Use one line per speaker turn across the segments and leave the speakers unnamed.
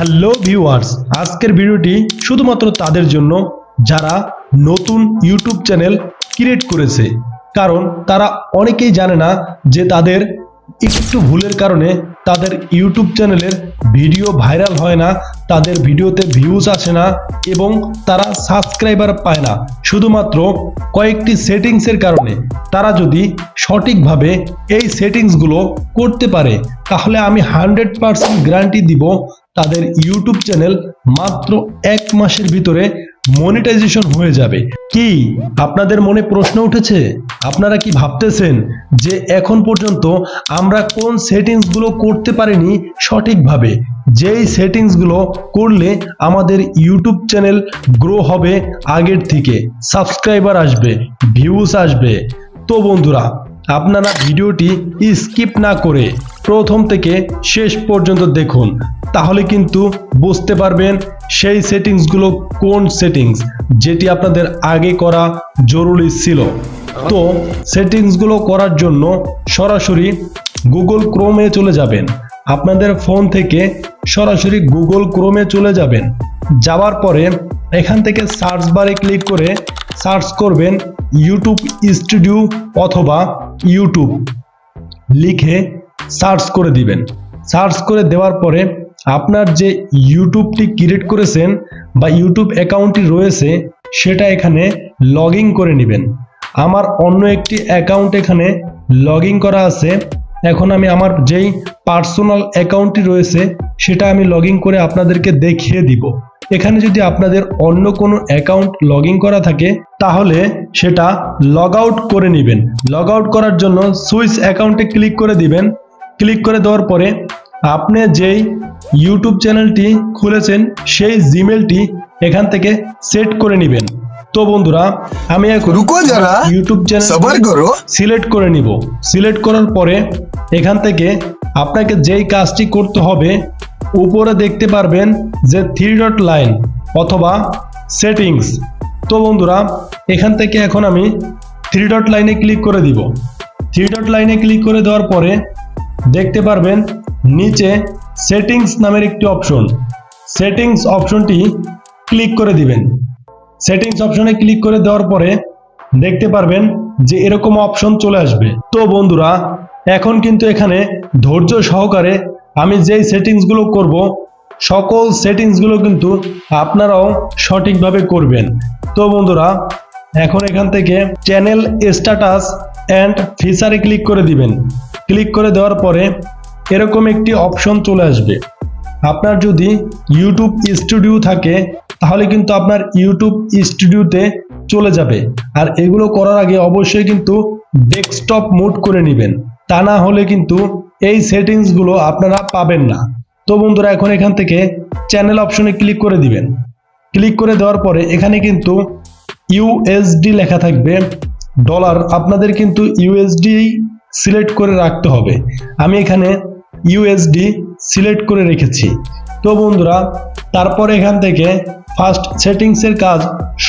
Hello viewers আজকের ভিডিওটি শুধুমাত্র তাদের জন্য, যারা নতুন ইউটিউব চ্যানেল ক্রিয়েট করেছে। কারণ তারা অনেকেই জানে না যে তাদের একটু ভুলের কারণে তাদের ইউটিউব চ্যানেলের ভিডিও ভাইরাল হয় না, তাদের ভিডিওতে ভিউজ আসে না এবং তারা সাবস্ক্রাইবার পায় না। শুধুমাত্র কয়েকটি সেটিংসের কারণে তারা যদি সঠিকভাবে এই সেটিংসগুলো করতে পারে, তাহলে আমি হান্ড্রেড পারসেন্ট গ্যারান্টি দিব তাদের ইউটিউব চ্যানেল মাত্র এক মাসের ভিতরে মনিটাইজেশন হয়ে যাবে। কি? আপনাদের মনে প্রশ্ন উঠেছে? আপনারা কি ভাবতেছেন যে এখন পর্যন্ত আমরা কোন সেটিংসগুলো করতে পারিনি সঠিকভাবে? যেই সেটিংসগুলো করলে আমাদের ইউটিউব চ্যানেল গ্রো হবে আগের থেকে। সাবস্ক্রাইবার আসবে ভিউজ আসবে। তো বন্ধুরা, আপনারা ভিডিওটি স্কিপ না করে প্রথম থেকে শেষ পর্যন্ত দেখুন। তাহলে কিন্তু বুঝতে পারবেন সেই সেটিংসগুলো কোন সেটিংস যেটি আপনাদের আগে করা জরুরি ছিল। তো সেটিংসগুলো করার জন্য সরাসরি গুগল ক্রোমে চলে যাবেন। আপনাদের ফোন থেকে সরাসরি গুগল ক্রোমে চলে যাবেন। যাওয়ার পরে এখান থেকে সার্চ বারে ক্লিক করে সার্চ করবেন ইউটিউব স্টুডিও অথবা ইউটিউব লিখে সার্চ করে দিবেন। সার্চ করে দেওয়ার পরে আপনার যে ইউটিউবটি ক্রিয়েট করেছেন বা ইউটিউব অ্যাকাউন্টটি রয়েছে, সেটা এখানে লগ করে নেবেন। আমার অন্য একটি অ্যাকাউন্ট এখানে লগ করা আছে। এখন আমি আমার যেই পার্সোনাল অ্যাকাউন্টটি রয়েছে, সেটা আমি লগ করে আপনাদেরকে দেখিয়ে দিব। এখানে যদি আপনাদের অন্য কোনো অ্যাকাউন্ট লগ করা থাকে, তাহলে সেটা লগ আউট করে নেবেন। লগ আউট করার জন্য সুইচ অ্যাকাউন্টে ক্লিক করে দিবেন। ক্লিক করে দেওয়ার পরে আপনি যেই ইউটিউব চ্যানেলটি খুলেছেন সেই জিমেলটি এখান থেকে সেট করে নেবেন। তো বন্ধুরা আমি এখন
রুকো যারা
ইউটিউব চ্যানেল
সবার করো।
সিলেক্ট করে নিব। সিলেক্ট করার পরে এখান থেকে আপনাকে যেই কাজটি করতে হবে উপরে দেখতে পারবেন যে থ্রি ডট লাইন অথবা সেটিংস তো বন্ধুরা এখান থেকে এখন আমি থ্রি ডট লাইনে ক্লিক করে দিব। থ্রি ডট লাইনে ক্লিক করে দেওয়ার পরে দেখতে পারবেন নিচে সেটিংস নামের একটি অপশন সেটিংস অপশনটি ক্লিক করে দিবেন। সেটিংস অপশনে ক্লিক করে দেওয়ার পরে দেখতে পারবেন যে এরকম অপশন চলে আসবে। তো বন্ধুরা, এখন কিন্তু এখানে ধৈর্য সহকারে আমি যেই সেটিংসগুলো করব, সকল সেটিংসগুলো কিন্তু আপনারাও সঠিকভাবে করবেন। তো বন্ধুরা, এখন এখান থেকে চ্যানেল স্ট্যাটাস অ্যান্ড ফিচারে ক্লিক করে দিবেন। ক্লিক করে দেওয়ার পরে এরকম একটি অপশন চলে আসবে। আপনার যদি ইউটিউব স্টুডিও থাকে, তাহলে কিন্তু আপনার ইউটিউব স্টুডিওতে চলে যাবে। আর এগুলো করার আগে অবশ্যই কিন্তু ডেস্কটপ মোড করে নেবেন। তা না হলে কিন্তু এই সেটিংসগুলো আপনারা পাবেন না। তো বন্ধুরা, এখন এখান থেকে চ্যানেল অপশনে ক্লিক করে দিবেন। ক্লিক করে দেওয়ার পরে এখানে কিন্তু ইউএসডি লেখা থাকবে। ডলার আপনাদের কিন্তু ইউএসডি সিলেক্ট করে রাখতে হবে। আমি এখানে ইউএসডি সিলেক্ট করে রেখেছি। তো বন্ধুরা, তারপর এখান থেকে ফার্স্ট সেটিংসের কাজ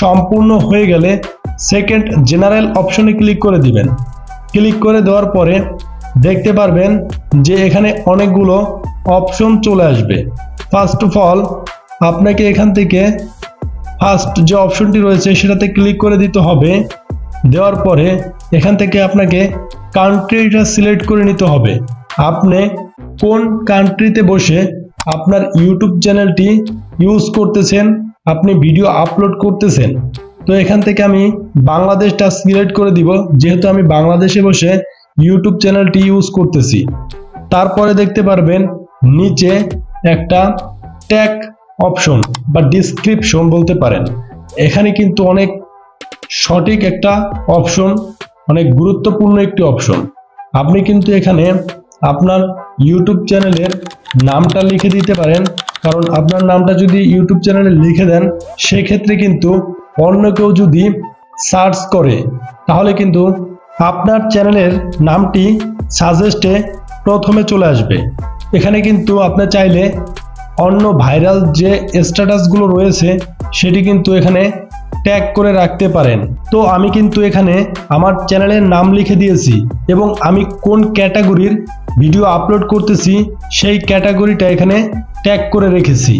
সম্পূর্ণ হয়ে গেলে সেকেন্ড জেনারেল অপশনে ক্লিক করে দিবেন। ক্লিক করে দেওয়ার পরে দেখতে পারবেন যে এখানে অনেকগুলো অপশন চলে আসবে। ফার্স্ট অফ অল আপনাকে এখান থেকে ফার্স্ট যে অপশনটি রয়েছে সেটাতে ক্লিক করে দিতে হবে। দেওয়ার পরে এখান থেকে আপনাকে কান্ট্রিটা সিলেক্ট করে নিতে হবে। আপনি কোন কান্ট্রিতে বসে আপনার ইউটিউব চ্যানেলটি ইউজ করতেছেন, আপনি ভিডিও আপলোড করতেছেন? তো এখান থেকে আমি বাংলাদেশটা সিলেক্ট করে দিব, যেহেতু আমি বাংলাদেশে বসে ইউটিউব চ্যানেলটি ইউজ করতেছি। তারপরে দেখতে পারবেন নিচে একটা ট্যাগ অপশন বা ডিসক্রিপশন বলতে পারেন। এখানে কিন্তু অনেক সঠিক একটা অপশন অনেক গুরুত্বপূর্ণ একটি অপশন আপনি কিন্তু এখানে আপনার ইউটিউব চ্যানেলের নামটা লিখে দিতে পারেন। কারণ আপনার নামটা যদি ইউটিউব চ্যানেলে লিখে দেন, সেক্ষেত্রে কিন্তু অন্য কেউ যদি সার্চ করে, তাহলে কিন্তু আপনার চ্যানেলের নামটি সাজেস্টে প্রথমে চলে আসবে। এখানে কিন্তু আপনি চাইলে অন্য ভাইরাল যে স্ট্যাটাসগুলো রয়েছে, সেটি কিন্তু এখানে ট্যাগ করে রাখতে পারেন। তো আমি কিন্তু এখানে আমার চ্যানেলের নাম লিখে দিয়েছি এবং আমি কোন ক্যাটাগরির ভিডিও আপলোড করতেছি, সেই ক্যাটাগরিটা এখানে ট্যাগ করে রেখেছি।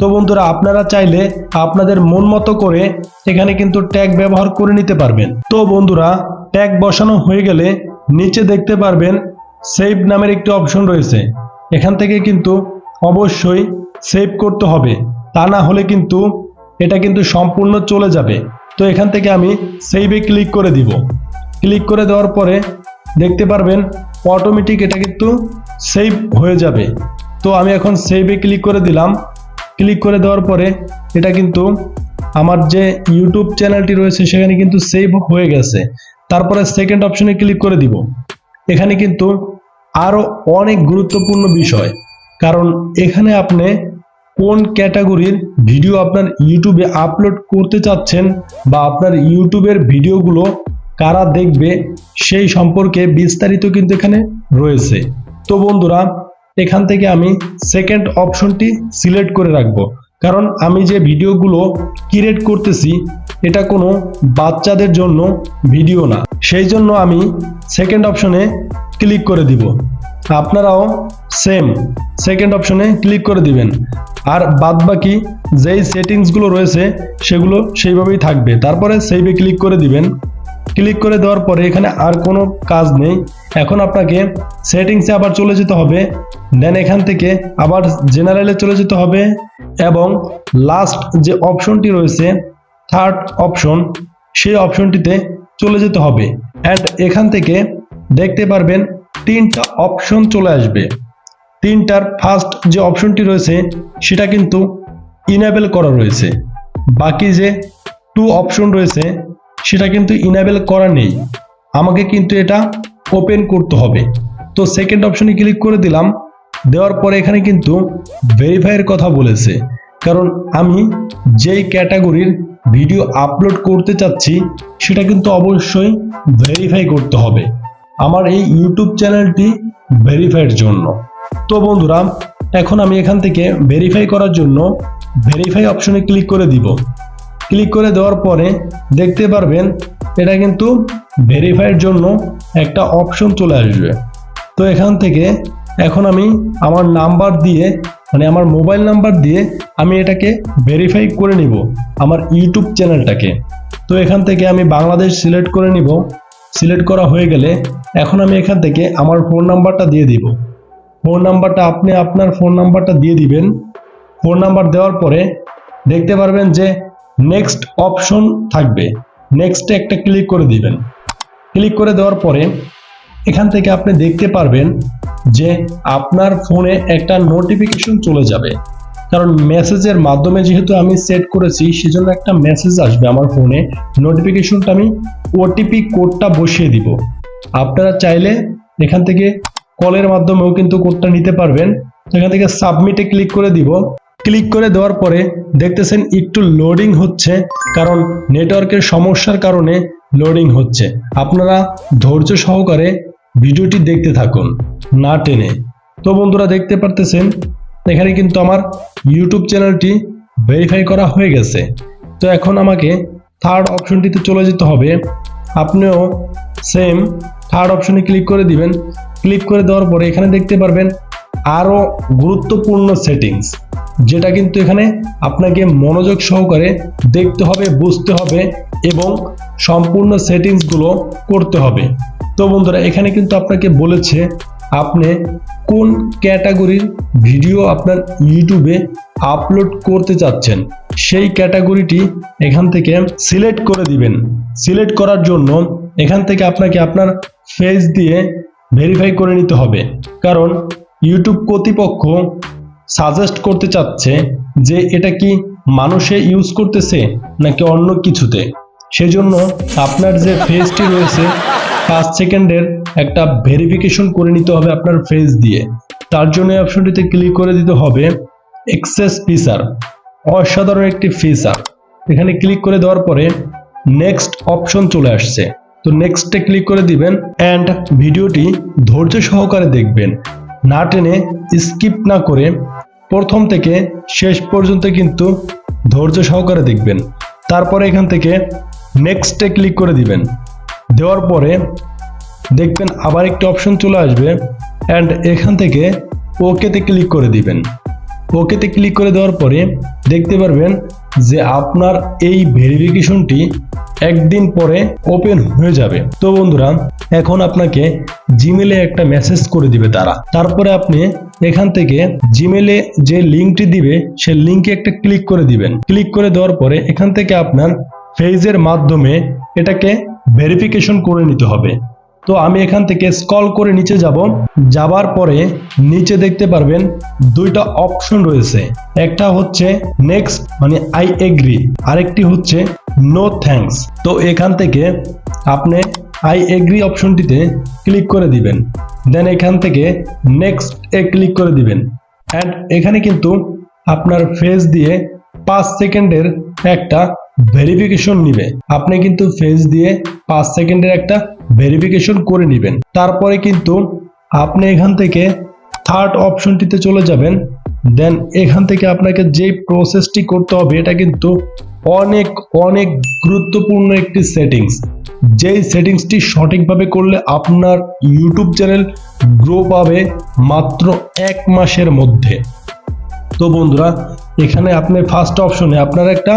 তো বন্ধুরা, আপনারা চাইলে আপনাদের মন মতো করে এখানে কিন্তু ট্যাগ ব্যবহার করে নিতে পারবেন। তো বন্ধুরা ট্যাগ বসানো হয়ে গেলে নিচে দেখতে পারবেন সেভ নামের একটি অপশন রয়েছে। এখান থেকে কিন্তু অবশ্যই সেভ করতে হবে। তা না হলে কিন্তু এটা কিন্তু সম্পূর্ণ চলে যাবে। তো এখান থেকে আমি সেভে ক্লিক করে দিব। ক্লিক করে দেওয়ার পরে দেখতে পারবেন অটোমেটিক এটা কিন্তু সেভ হয়ে যাবে। তো আমি এখন সেভে ক্লিক করে দিলাম। ক্লিক করে দেওয়ার পরে এটা কিন্তু আমার যে ইউটিউব চ্যানেলটি রয়েছে সেখানে কিন্তু সেভ হয়ে গেছে। তারপরে সেকেন্ড অপশনে ক্লিক করে দিব। এখানে কিন্তু আরও অনেক গুরুত্বপূর্ণ বিষয়। কারণ এখানে আপনি কোন ক্যাটাগরির ভিডিও আপনার ইউটিউবে আপলোড করতে চাচ্ছেন বা আপনার ইউটিউবের ভিডিওগুলো কারা দেখবে সেই সম্পর্কে বিস্তারিত কিন্তু এখানে রয়েছে। তো বন্ধুরা, এখান থেকে আমি সেকেন্ড অপশনটি সিলেক্ট করে রাখব। কারণ আমি যে ভিডিওগুলো ক্রিয়েট করতেছি, এটা কোনো বাচ্চাদের জন্য ভিডিও না। সেই জন্য আমি সেকেন্ড অপশনে ক্লিক করে দিব। আপনারাও সেম সেকেন্ড অপশনে ক্লিক করে দিবেন। আর বাদ বাকি যেই সেটিংসগুলো রয়েছে, সেগুলো সেইভাবেই থাকবে। তারপরে সেইভে ক্লিক করে দিবেন। ক্লিক করে দেওয়ার পরে এখানে আর কোনো কাজ নেই। এখন আপনাকে সেটিংসে আবার চলে যেতে হবে। দেন এখান থেকে আবার জেনারেলে চলে যেতে হবে এবং লাস্ট যে অপশনটি রয়েছে থার্ড অপশন সেই অপশনটিতে চলে যেতে হবে। অ্যান্ড এখান থেকে দেখতে পারবেন তিনটা অপশন চলে আসবে। তিনটার ফার্স্ট যে অপশনটি রয়েছে, সেটা কিন্তু ইনেবল করা রয়েছে। বাকি যে টু অপশন রয়েছে সেটা কিন্তু ইনেবল করা নেই। আমাকে কিন্তু এটা ওপেন করতে হবে। তো সেকেন্ড অপশনে ক্লিক করে দিলাম। দেওয়ার পরে এখানে কিন্তু ভেরিফাইয়ের কথা বলেছে। কারণ আমি যেই ক্যাটাগরির ভিডিও আপলোড করতে চাচ্ছি, সেটা কিন্তু অবশ্যই ভেরিফাই করতে হবে। আমার এই ইউটিউব চ্যানেলটি ভেরিফাইয়ের জন্য। তো বন্ধুরা, এখন আমি এখান থেকে ভেরিফাই করার জন্য ভেরিফাই অপশনে ক্লিক করে দিব। ক্লিক করে দেওয়ার পরে দেখতে পারবেন এটা কিন্তু ভেরিফাইয়ের জন্য একটা অপশন চলে আসবে। তো এখান থেকে এখন আমি আমার নাম্বার দিয়ে মানে আমার মোবাইল নাম্বার দিয়ে আমি এটাকে ভেরিফাই করে নিব আমার ইউটিউব চ্যানেলটাকে। তো এখান থেকে আমি বাংলাদেশ সিলেক্ট করে নিব। সিলেক্ট করা হয়ে গেলে এখন আমি এখান থেকে আমার ফোন নাম্বারটা দিয়ে দিব। ফোন নাম্বারটা আপনি আপনার ফোন নাম্বারটা দিয়ে দিবেন। ফোন নাম্বার দেওয়ার পরে দেখতে পারবেন যে নেক্সট অপশন থাকবে। নেক্সটে একটা ক্লিক করে দিবেন। ক্লিক করে দেওয়ার পরে এখান থেকে আপনি দেখতে পারবেন যে আপনার ফোনে একটা নোটিফিকেশন চলে যাবে। কারণ মেসেজের মাধ্যমে যেহেতু আমি সেট করেছি, সেজন্য একটা মেসেজ আসবে আমার ফোনে নোটিফিকেশনটা আমি ওটিপি কোডটা বসিয়ে দিব। আপনারা চাইলে এখান থেকে কলের মাধ্যমেও কিন্তু কোডটা নিতে পারবেন। এখান থেকে সাবমিটে ক্লিক করে দিব। ক্লিক করে দেওয়ার পরে দেখতেছেন একটু লোডিং হচ্ছে, কারণ নেটওয়ার্কের সমস্যার কারণে লোডিং হচ্ছে। আপনারা ধৈর্য সহকারে ভিডিওটি দেখতে থাকুন, না টেনে। তো বন্ধুরা দেখতে পারতেছেন, এখানে কিন্তু আমার ইউটিউব চ্যানেলটি ভেরিফাই করা হয়ে গেছে। তো এখন আমাকে থার্ড অপশনটিতে চলে যেতে হবে। আপনিও সেম থার্ড অপশনে ক্লিক করে দিবেন। ক্লিক করে দেওয়ার পরে এখানে দেখতে পারবেন আরও গুরুত্বপূর্ণ সেটিংস যেটা কিন্তু এখানে আপনাকে মনোযোগ সহকারে দেখতে হবে, বুঝতে হবে এবং সম্পূর্ণ সেটিংসগুলো করতে হবে। তো বন্ধুরা, এখানে কিন্তু আপনাকে বলেছে আপনি কোন ক্যাটাগরির ভিডিও আপনার ইউটিউবে আপলোড করতে চাচ্ছেন, সেই ক্যাটাগরিটি এখান থেকে সিলেক্ট করে দিবেন। সিলেক্ট করার জন্য এখান থেকে আপনাকে আপনার ফেস দিয়ে ভেরিফাই করে নিতে হবে। কারণ ইউটিউব কর্তৃপক্ষ সাজেস্ট করতে চাচ্ছে যে এটা কি মানুষে ইউজ করতেছে নাকি অন্য কিছুতে? সেজন্য আপনার যে ফেসটি রয়েছে, পাঁচ সেকেন্ডের একটা ভেরিফিকেশন করে নিতে হবে আপনার ফেস দিয়ে। তার জন্য এই অপশনটিতে ক্লিক করে দিতে হবে এক্সেস ফিচার অসাধারণ একটি ফিচার এখানে ক্লিক করে দেওয়ার পরে নেক্সট অপশন চলে আসছে। তো নেক্সটে ক্লিক করে দিবেন অ্যান্ড ভিডিওটি ধৈর্য সহকারে দেখবেন। না টেনে স্কিপ না করে প্রথম থেকে শেষ পর্যন্ত কিন্তু ধৈর্য সহকারে দেখবেন। তারপরে এখান থেকে নেক্সটে ক্লিক করে দিবেন। দেওয়ার পরে দেখবেন আবার একটি অপশন চলে আসবে অ্যান্ড এখান থেকে ওকেতে ক্লিক করে দিবেন। ওকেতে ক্লিক করে দেওয়ার পরে দেখতে পারবেন যে আপনার এই ভেরিফিকেশনটি একদিন পরে ওপেন হয়ে যাবে। তো বন্ধুরা, এখন আপনাকে জিমেলে একটা মেসেজ করে দিবে তারা। তারপরে আপনি এখান থেকে জিমেলে যে লিঙ্কটি দিবে, সে লিঙ্কে একটা ক্লিক করে দিবেন। ক্লিক করে দেওয়ার পরে এখান থেকে আপনার ফেজের মাধ্যমে এটাকে ভেরিফিকেশন করে নিতে হবে। তো আমি এখান থেকে স্কল করে নিচে যাব। যাবার পরে নিচে দেখতে পারবেন দুইটা অপশন রয়েছে। একটা হচ্ছে নেক্সট মানে আই এগ্রি আরেকটি হচ্ছে নো থ্যাঙ্কস তো এখান থেকে আপনি আই এগ্রি অপশনটিতে ক্লিক করে দিবেন। দেন এখান থেকে নেক্সট এ ক্লিক করে দিবেন। অ্যান্ড এখানে কিন্তু আপনার ফেস দিয়ে পাঁচ সেকেন্ডের একটা ভেরিফিকেশন নিবে। আপনি কিন্তু ফেস দিয়ে পাঁচ সেকেন্ডের একটা ভেরিফিকেশন করে নেবেন। তারপরে কিন্তু আপনি এখান থেকে থার্ড অপশনটিতে চলে যাবেন। দেন এখান থেকে আপনাকে যে প্রসেসটি করতে হবে, এটা কিন্তু অনেক অনেক গুরুত্বপূর্ণ একটি সেটিংস যেই সেটিংসটি সঠিকভাবে করলে আপনার ইউটিউব চ্যানেল গ্রো পাবে মাত্র এক মাসের মধ্যে। তো বন্ধুরা, এখানে আপনি ফার্স্ট অপশনে আপনার একটা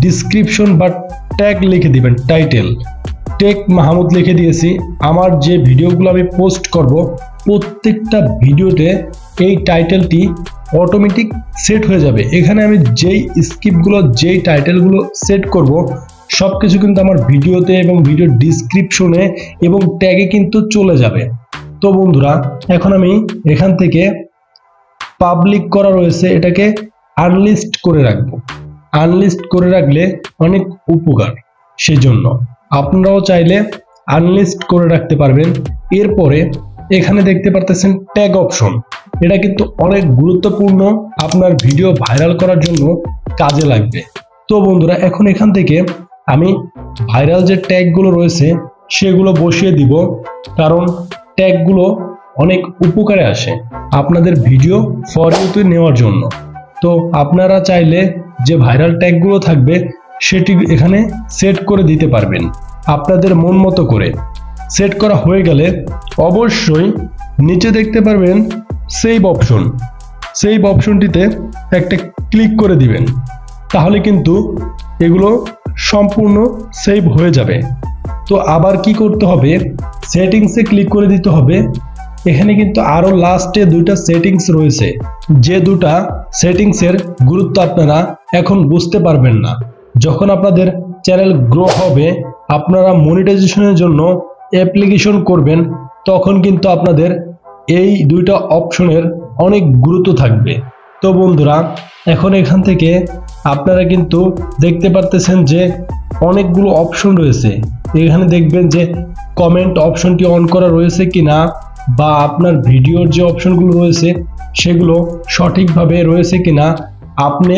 ডিসক্রিপশন বা ট্যাগ লিখে দিবেন টাইটেল টেক মাহমুদ লিখে দিয়েছি। আমার যে ভিডিওগুলো আমি পোস্ট করব প্রত্যেকটা ভিডিওতে এই টাইটেলটি অটোমেটিক সেট হয়ে যাবে। এখানে আমি যেই স্ক্রিপ্টগুলো যেই টাইটেলগুলো সেট করব সব কিছু কিন্তু আমার ভিডিওতে এবং ভিডিও ডিসক্রিপশনে এবং ট্যাগে কিন্তু চলে যাবে। তো বন্ধুরা, এখন আমি এখান থেকে পাবলিক করা রয়েছে, এটাকে আনলিস্ট করে রাখব। আনলিস্ট করে রাখলে অনেক উপকার, সেজন্য। আপনারাও চাইলে আনলিস্ট করে রাখতে পারবেন। এরপরে এখানে দেখতে পারতেছেন ট্যাগ অপশন এটা কিন্তু অনেক গুরুত্বপূর্ণ, আপনার ভিডিও ভাইরাল করার জন্য কাজে লাগবে। তো বন্ধুরা, এখন এখান থেকে আমি ভাইরাল যে ট্যাগগুলো রয়েছে, সেগুলো বসিয়ে দিব। কারণ ট্যাগগুলো অনেক উপকারে আসে আপনাদের ভিডিও ফর নেওয়ার জন্য। তো আপনারা চাইলে যে ভাইরাল ট্যাগগুলো থাকবে, সেটি এখানে সেট করে দিতে পারবেন। আপনাদের মন মতো করে। সেট করা হয়ে গেলে অবশ্যই নিচে দেখতে পারবেন সেভ অপশন সেভ অপশনটিতে একটা ক্লিক করে দিবেন। তাহলে কিন্তু এগুলো সম্পূর্ণ সেভ হয়ে যাবে। তো আবার কি করতে হবে? সেটিংসে ক্লিক করে দিতে হবে। এখানে কিন্তু আরও লাস্টে দুইটা সেটিংস রয়েছে। যে দুটা সেটিংসের গুরুত্ব আপনারা এখন বুঝতে পারবেন না। যখন আপনাদের চ্যানেল গ্রো হবে, আপনারা মনিটাইজেশনের জন্য অ্যাপ্লিকেশন করবেন তখন কিন্তু আপনাদের এই দুইটা অপশনের অনেক গুরুত্ব থাকবে। তো বন্ধুরা, এখন এখান থেকে আপনারা কিন্তু দেখতে পারতেছেন যে অনেকগুলো অপশন রয়েছে। এখানে দেখবেন যে কমেন্ট অপশনটি অন করা রয়েছে কি না বা আপনার ভিডিওর যে অপশনগুলো রয়েছে, সেগুলো সঠিকভাবে রয়েছে কি না আপনি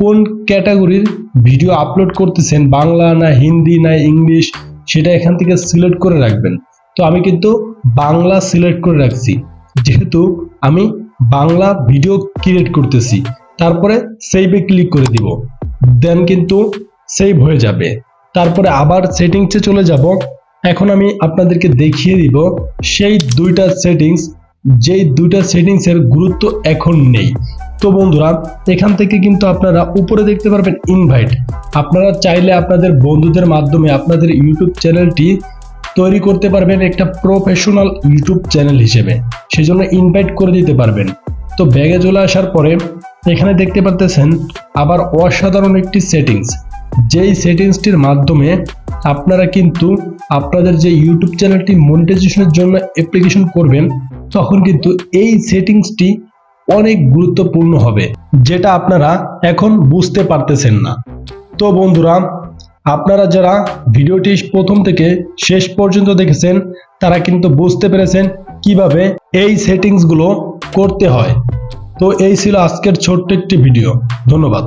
কোন ক্যাটাগরির ভিডিও আপলোড করতেছেন, বাংলা না হিন্দি না ইংলিশ, সেটা এখান থেকে সিলেক্ট করে রাখবেন। তো আমি কিন্তু বাংলা সিলেক্ট করে রাখছি। যেহেতু আমি বাংলা ভিডিও ক্রিয়েট করতেছি, তারপরে সেভে ক্লিক করে দিব। দেন কিন্তু সেভ হয়ে যাবে। তারপরে আবার সেটিংসে চলে যাব। এখন আমি আপনাদেরকে দেখিয়ে দিব, সেই দুইটা সেটিংস যেই দুইটা সেটিংসের গুরুত্ব এখন নেই। তো বন্ধুরা, এখান থেকে কিন্তু আপনারা উপরে দেখতে পারবেন ইনভাইট আপনারা চাইলে আপনাদের বন্ধুদের মাধ্যমে আপনাদের ইউটিউব চ্যানেলটি তৈরি করতে পারবেন একটা প্রফেশনাল ইউটিউব চ্যানেল হিসেবে। সেজন্য ইনভাইট করে দিতে পারবেন। তো ব্যাগে চলে আসার পরে এখানে দেখতে পারতেছেন আবার অসাধারণ একটি সেটিংস যেই সেটিংসটির মাধ্যমে আপনারা কিন্তু আপনাদের যে ইউটিউব চ্যানেলটি মনিটাইজেশনের জন্য অ্যাপ্লিকেশন করবেন, তখন কিন্তু এই সেটিংসটি অনেক গুরুত্বপূর্ণ হবে, যেটা আপনারা এখন বুঝতে পারতেছেন না। তো বন্ধুরা আপনারা যারা ভিডিওটি প্রথম থেকে শেষ পর্যন্ত দেখেছেন, তারা কিন্তু বুঝতে পেরেছেন কীভাবে এই সেটিংসগুলো করতে হয়। তো এই ছিল আজকের ছোট্ট একটি ভিডিও। ধন্যবাদ।